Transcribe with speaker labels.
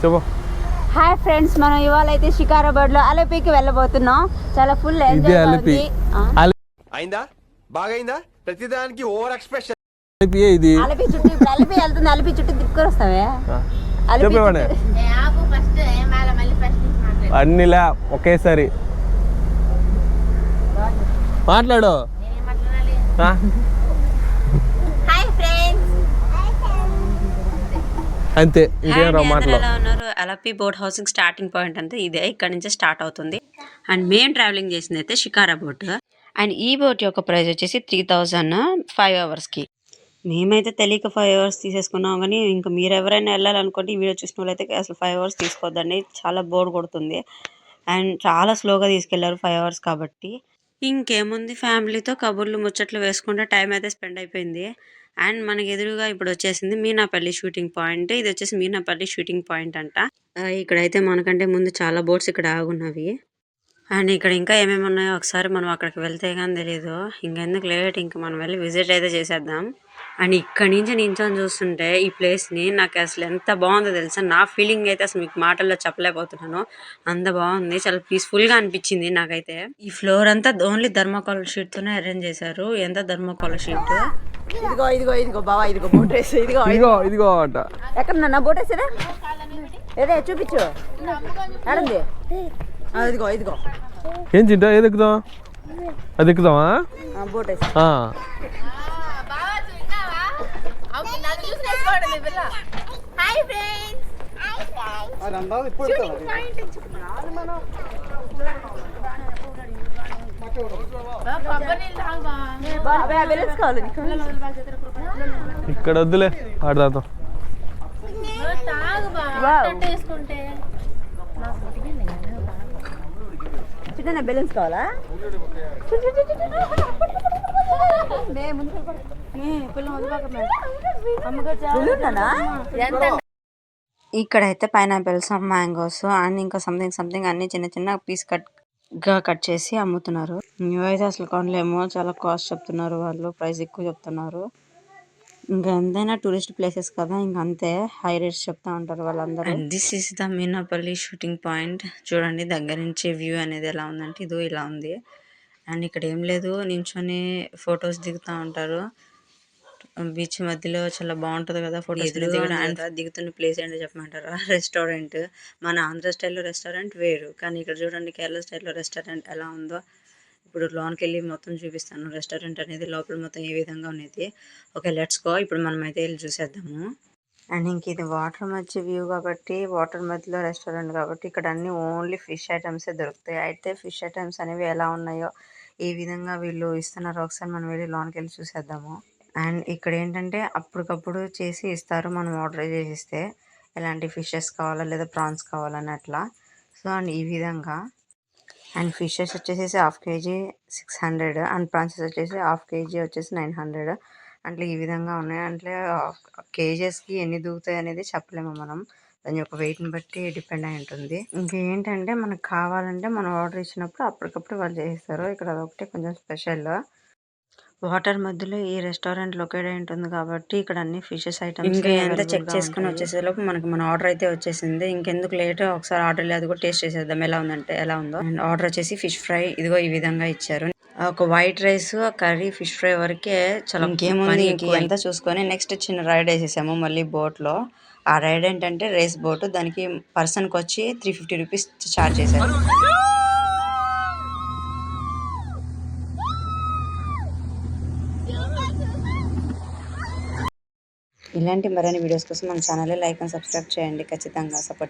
Speaker 1: చెప్పు.
Speaker 2: Hi friends మనం ఇవాళ అయితే షికారాబాద్లో అలపికి వెళ్ళబోతున్నాం. చాలా ఫుల్ ఎంజాయ్
Speaker 1: అలిపి. అలిపి
Speaker 3: అయిందా? బాగైందా? ప్రతిదానికి ఓవర్ ఎక్స్ప్రెషన్
Speaker 1: ఇది?
Speaker 2: అలపి చుట్టూ ఇప్పుడు అలపి వెళ్తుంది అలపి చుట్టూ తిప్పుకొని వస్తావే అలిపి
Speaker 1: చెప్పేవాడే అన్నిలా ఒకేసారి. మాట్లాడు. అంతే ఇంకేం రా మాటలు.
Speaker 4: ఎలా ఉన్నారు? Alleppey boat housing starting point అంతా ఇదే ఇక్కడ నుంచి స్టార్ట్ అవుతుంది. అండ్ మేము ట్రావెలింగ్ చేసింది అయితే షికారా బోట్. అండ్ ఈ బోట్ యొక్క ప్రైస్ వచ్చేసి త్రీ థౌజండ్ ఫైవ్ అవర్స్కి. మేమైతే తెలియక ఫైవ్ అవర్స్ తీసేసుకున్నాం కానీ ఇంకా మీరు ఎవరైనా వెళ్ళాలనుకుంటే ఈ వీడియో చూసిన వాళ్ళైతే అసలు ఫైవ్ అవర్స్ తీసుకోవద్దండి చాలా బోర్ కొడుతుంది. అండ్ చాలా స్లోగా తీసుకెళ్ళారు ఫైవ్ అవర్స్ కాబట్టి. ఇంకేముంది? ఫ్యామిలీతో కబుర్లు ముచ్చట్లు వేసుకుంటే టైం అయితే స్పెండ్ అయిపోయింది. అండ్ మనకి ఎదురుగా ఇప్పుడు వచ్చేసింది మీనాపల్లి షూటింగ్ పాయింట్. ఇది వచ్చేసి మీనాపల్లి షూటింగ్ పాయింట్ అంట. ఇక్కడైతే మనకంటే ముందు చాలా బోట్స్ ఇక్కడ ఆగున్నవి. అండ్ ఇక్కడ ఇంకా ఏమేమి ఉన్నాయో ఒకసారి మనం అక్కడికి వెళ్తే కానీ తెలియదు ఇంకెందుకు లేట్? ఇంకా మనం వెళ్ళి విజిట్ అయితే చేసేద్దాం. అండ్ ఇక్కడి నుంచి నించొని చూస్తుంటే ఈ ప్లేస్ని నాకు అసలు ఎంత బాగుందో తెలుసా? నా ఫీలింగ్ అయితే అసలు మీకు మాటల్లో చెప్పలేకపోతున్నాను. అంత బాగుంది. చాలా పీస్ఫుల్గా అనిపించింది నాకైతే. ఈ ఫ్లోర్ అంతా ఓన్లీ ధర్మకోల్ షీట్తోనే అరేంజ్ చేశారు. ఎంత ధర్మకోల్ షీట్?
Speaker 2: ఇదిగో ఇదిగో ఇదిగో బావా ఇదిగో బోట్ వేసి ఇదిగో
Speaker 1: ఇదిగో ఇదిగో. అంట.
Speaker 2: ఎక్కడ నా బోట్ వేసారా ఏదే చూపించు. ఎడంది ఇదిగో ఇదిగో.
Speaker 1: ఏం చింటా ఏది ఎక్కుదాం? అది ఎక్కుదామా?
Speaker 2: ఆ, బోట్ వేసి
Speaker 5: పిల్ల హాయ్ ఫ్రెండ్స్
Speaker 1: ఇక్కడ వద్దులే ఆడదాం
Speaker 2: చిన్న బెలూన్స్ కావాలా
Speaker 4: ఇక్కడైతే పైనాపిల్స్ మ్యాంగోస్ అండ్ ఇంకా సంథింగ్ సంథింగ్ అన్ని చిన్న చిన్న పీస్ కట్గా కట్ చేసి అమ్ముతున్నారు. ఇవైతే అసలు కొనలేము. చాలా కాస్ట్ చెప్తున్నారు వాళ్ళు. ప్రైస్ ఎక్కువ చెప్తున్నారు. ఇంకా ఎంతైనా టూరిస్ట్ ప్లేసెస్ కదా. ఇంక అంతే. హై రేట్స్ చెప్తా ఉంటారు వాళ్ళందరూ. This is the Meenapalli shooting point చూడండి దగ్గర నుంచి వ్యూ అనేది ఎలా ఉందంటే ఇదో ఇలా ఉంది. అండ్ ఇక్కడ ఏం లేదు. నించొని ఫొటోస్ దిగుతా ఉంటారు. బీచ్ మధ్యలో చాలా బాగుంటది కదా ఫోటోస్ దిగడం. అండ్ దిగుతున్న ప్లేస్ ఏంటో చెప్పమంటారా? రెస్టారెంట్ మన ఆంధ్ర స్టైల్లో రెస్టారెంట్ వేరు. కానీ ఇక్కడ చూడండి కేరళ స్టైల్లో రెస్టారెంట్ ఎలా ఉందో. ఇప్పుడు లోన్కి వెళ్ళి మొత్తం చూపిస్తాను. రెస్టారెంట్ అనేది లోపల మొత్తం ఏ విధంగా ఉన్నది. ఓకే లెట్స్ గో ఇప్పుడు మనం అయితే వెళ్ళి చూసేద్దాము. అండ్ ఇంక ఇది వాటర్ మధ్య వ్యూ కాబట్టి వాటర్ మధ్యలో రెస్టారెంట్ కాబట్టి ఇక్కడ అన్ని ఓన్లీ ఫిష్ ఐటమ్సే దొరుకుతాయి. అయితే ఫిష్ ఐటమ్స్ అనేవి ఎలా ఉన్నాయో ఏ విధంగా వీళ్ళు ఇస్తున్నారో ఒకసారి మనం వెళ్ళి లోన్కి వెళ్ళి చూసేద్దాము. అండ్ ఇక్కడ ఏంటంటే అప్పటికప్పుడు చేసి ఇస్తారు. మనం ఆర్డర్ చేసిస్తే ఎలాంటి ఫిషెస్ కావాలా లేదా ప్రాన్స్ కావాలని అట్లా. సో అండ్ ఈ విధంగా. అండ్ ఫిషెస్ వచ్చేసి half KG six hundred and prawns వచ్చేసి హాఫ్ కేజీ వచ్చేసి నైన్ హండ్రెడ్. అంటే ఈ విధంగా ఉన్నాయి. అంటే కేజెస్కి ఎన్ని దూకుతాయి అనేది చెప్పలేము మనం. దాని యొక్క వెయిట్ని బట్టి డిపెండ్ అయి ఉంటుంది. ఇంకేంటంటే మనకు కావాలంటే మనం ఆర్డర్ ఇచ్చినప్పుడు అప్పటికప్పుడు వాళ్ళు చేస్తారు ఇక్కడ అదొకటి కొంచెం స్పెషల్. వాటర్ మధ్యలో ఈ రెస్టారెంట్ లొకేట్ అయి ఉంటుంది కాబట్టి ఇక్కడ అన్ని ఫిషెస్ ఐటమ్స్ ఇంకా ఎంత చెక్ చేసుకుని వచ్చేసే లోపు మనకి మన ఆర్డర్ అయితే వచ్చేసింది. ఇంకెందుకు లేట్? ఒకసారి ఆర్డర్ లేదు కూడా టేస్ట్ చేసేద్దాం. ఎలా ఉందంటే ఎలా ఉందో. అండ్ ఆర్డర్ వచ్చేసి ఫిష్ ఫ్రై. ఇదిగో ఈ విధంగా ఇచ్చారు. ఒక white rice curry fish fry వరకే చాలా ఇంకేముంది? ఇంక ఎంత చూసుకొని నెక్స్ట్ చిన్న రైడ్ వేసేసాము మళ్ళీ బోట్లో ఆ రైడ్ ఏంటంటే రేస్ బోట్ దానికి పర్సన్కి వచ్చి త్రీ ఫిఫ్టీ రూపీస్ చార్జ్ చేశారు. ఇలాంటి మరిన్ని వీడియోస్ కోసం మన ఛానల్ లైక్ అండ్ సబ్స్క్రైబ్ చేయండి. ఖచ్చితంగా సపోర్ట్